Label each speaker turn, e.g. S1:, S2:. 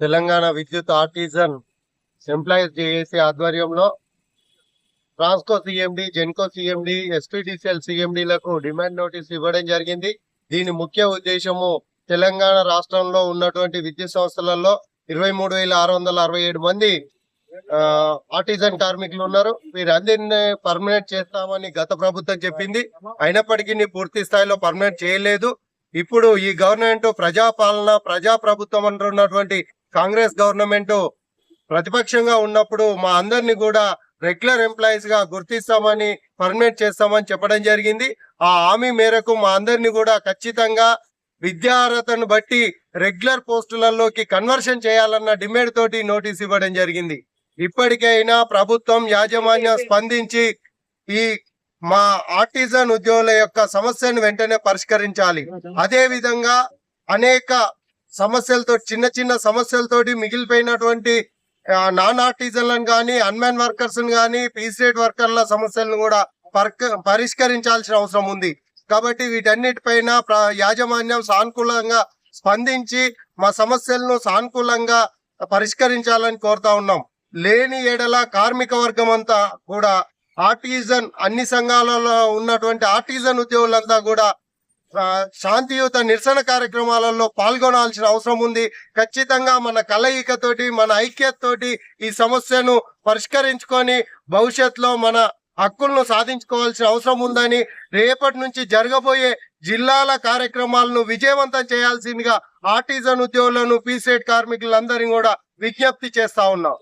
S1: తెలంగాణ విద్యుత్ artisan employees JAC ఆధ్వర్యంలో Transco CMD Genco CMD SPTCL సిఎండిలకు demand notice ఇవ్వడం జరిగింది. దీని ముఖ్య ఉద్దేశము తెలంగాణ రాష్ట్రంలో ఉన్నటువంటి విద్యుత్ సంస్థలలో ఇరవై మూడు వేల ఆరు వందల అరవై ఏడు మంది ఆర్టిజన్ కార్మికులు ఉన్నారు. వీరందరినీ పర్మనెంట్ చేస్తామని గత ప్రభుత్వం చెప్పింది. అయినప్పటికీ పూర్తి స్థాయిలో పర్మనెంట్ చేయలేదు. ఇప్పుడు ఈ గవర్నమెంట్ ప్రజాపాలన ప్రజా ప్రభుత్వం అంటున్నటువంటి కాంగ్రెస్ గవర్నమెంట్ ప్రతిపక్షంగా ఉన్నప్పుడు మా అందరిని కూడా రెగ్యులర్ ఎంప్లాయీస్గా గుర్తిస్తామని పర్మనెంట్ చేస్తామని చెప్పడం జరిగింది. ఆ హామీ మేరకు మా అందరిని కూడా ఖచ్చితంగా విద్యార్హతను బట్టి రెగ్యులర్ పోస్టులలోకి కన్వర్షన్ చేయాలన్న డిమాండ్ తోటి నోటీస్ ఇవ్వడం జరిగింది. ఇప్పటికైనా ప్రభుత్వం యాజమాన్యం స్పందించి ఈ మా ఆర్టిజన్ ఉద్యోగుల యొక్క సమస్యను వెంటనే పరిష్కరించాలి. అదే విధంగా అనేక సమస్యలతో చిన్న చిన్న సమస్యలతోటి మిగిలిపోయినటువంటి నాన్ ఆర్టిజన్లను కానీ అన్మ్యాన్ వర్కర్స్ కానీ పీసీఎడ్ వర్కర్ల సమస్యలను కూడా పరిష్కరించాల్సిన అవసరం ఉంది. కాబట్టి వీటన్నిటిపైన యాజమాన్యం సానుకూలంగా స్పందించి మా సమస్యలను సానుకూలంగా పరిష్కరించాలని కోరుతా ఉన్నాం. లేని ఎడల కార్మిక వర్గం అంతా కూడా ఆర్టిజన్ అన్ని సంఘాలలో ఉన్నటువంటి ఆర్టిజన్ ఉద్యోగులంతా కూడా శాంతియుత నిరసన కార్యక్రమాలలో పాల్గొనాల్సిన అవసరం ఉంది. ఖచ్చితంగా మన కలయికతోటి మన ఐక్యతతోటి ఈ సమస్యను పరిష్కరించుకొని భవిష్యత్తులో మన హక్కులను సాధించుకోవాల్సిన అవసరం ఉందని రేపటి నుంచి జరగబోయే జిల్లాల కార్యక్రమాలను విజయవంతం చేయాల్సిందిగా ఆర్టిజన్ ఉద్యోగులను పీసెట్ కార్మికులందరినీ కూడా విజ్ఞప్తి చేస్తా ఉన్నాం.